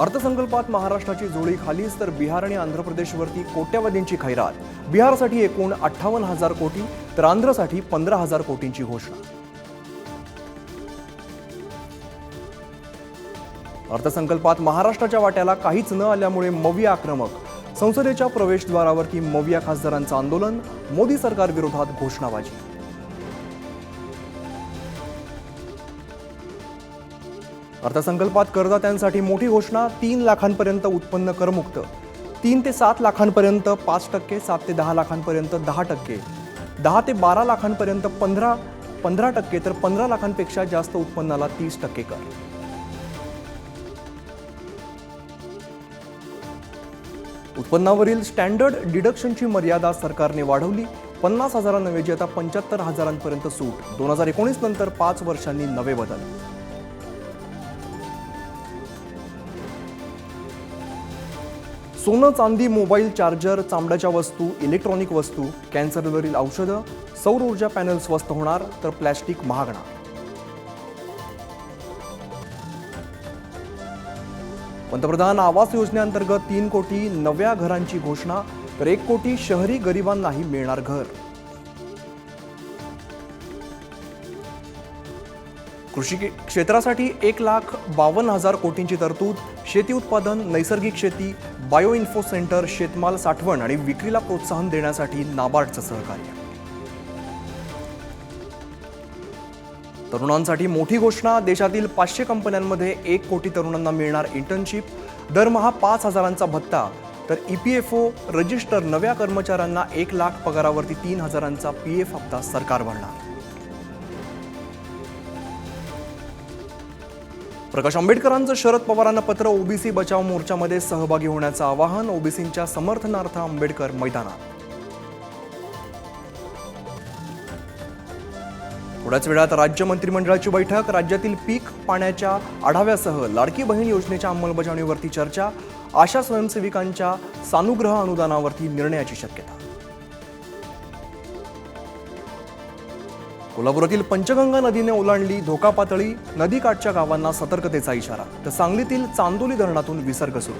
अर्थसंकल्पात महाराष्ट्राची जोडी खालीच तर बिहार आणि आंध्र प्रदेशवरती कोट्यावधींची खैरात. बिहारसाठी एकूण अठ्ठावन्न हजार कोटी तर आंध्रसाठी पंधरा हजार कोटींची घोषणा. अर्थसंकल्पात महाराष्ट्राच्या वाट्याला काहीच न आल्यामुळे मविया आक्रमक. संसदेच्या प्रवेशद्वारावरती मविया खासदारांचं आंदोलन मोदी सरकारविरोधात घोषणाबाजी. अर्थसंकल्पात करदात्यांसाठी मोठी घोषणा तीन लाखांपर्यंत उत्पन्न करमुक्त. तीन ते सात लाखांपर्यंत पाच टक्के सात ते दहा लाखांपर्यंत दहा टक्के. दहा ते बारा लाखांपर्यंत पंधरा पंधरा टक्के तर पंधरा लाखांपेक्षा जास्त उत्पन्नाला तीस टक्के कर. उत्पन्नावरील स्टँडर्ड डिडक्शनची मर्यादा सरकारने वाढवली. पन्नास हजारांऐवजी आता पंच्याहत्तर हजारांपर्यंत सूट. दोन हजार एकोणीस नंतर पाच वर्षांनी नवे बदल. सोनं चांदी मोबाईल चार्जर चामड्याच्या वस्तू इलेक्ट्रॉनिक वस्तू कॅन्सरवरील औषधं सौर ऊर्जा पॅनल स्वस्त होणार तर प्लॅस्टिक महागणार. पंतप्रधान आवास योजनेअंतर्गत तीन कोटी नव्या घरांची घोषणा तर एक कोटी शहरी गरिबांनाही मिळणार घर. कृषी क्षेत्रासाठी एक लाख बावन्न हजार कोटींची तरतूद शेती उत्पादन नैसर्गिक शेती बायो इन्फो सेंटर शेतमाल साठवण आणि विक्रीला प्रोत्साहन देण्यासाठी नाबार्डचं सहकार्य. तरुणांसाठी मोठी घोषणा देशातील पाचशे कंपन्यांमध्ये एक कोटी तरुणांना मिळणार इंटर्नशिप दरमहा पाच हजारांचा भत्ता तर E P F O register नव्या कर्मचाऱ्यांना एक लाख पगारावरती तीन हजारांचा पी एफ हप्ता सरकार भरणार. प्रकाश आंबेडकरांचं शरद पवारांना पत्र ओबीसी बचाव मोर्चामध्ये सहभागी होण्याचं आवाहन ओबीसींच्या समर्थनार्थ आंबेडकर मैदानात. थोड्याच वेळात राज्य मंत्रिमंडळाची बैठक राज्यातील पीक पाण्याच्या आढाव्यासह लाडकी बहीण योजनेच्या अंमलबजावणीवरती चर्चा आशा स्वयंसेविकांच्या सानुग्रह अनुदानावरती निर्णयाची शक्यता. कोल्हापुरातील पंचगंगा नदीने ओलांडली धोका पातळी नदीकाठच्या गावांना सतर्कतेचा इशारा. तर सांगलीतील चांदोली धरणातून विसर्ग सुरू.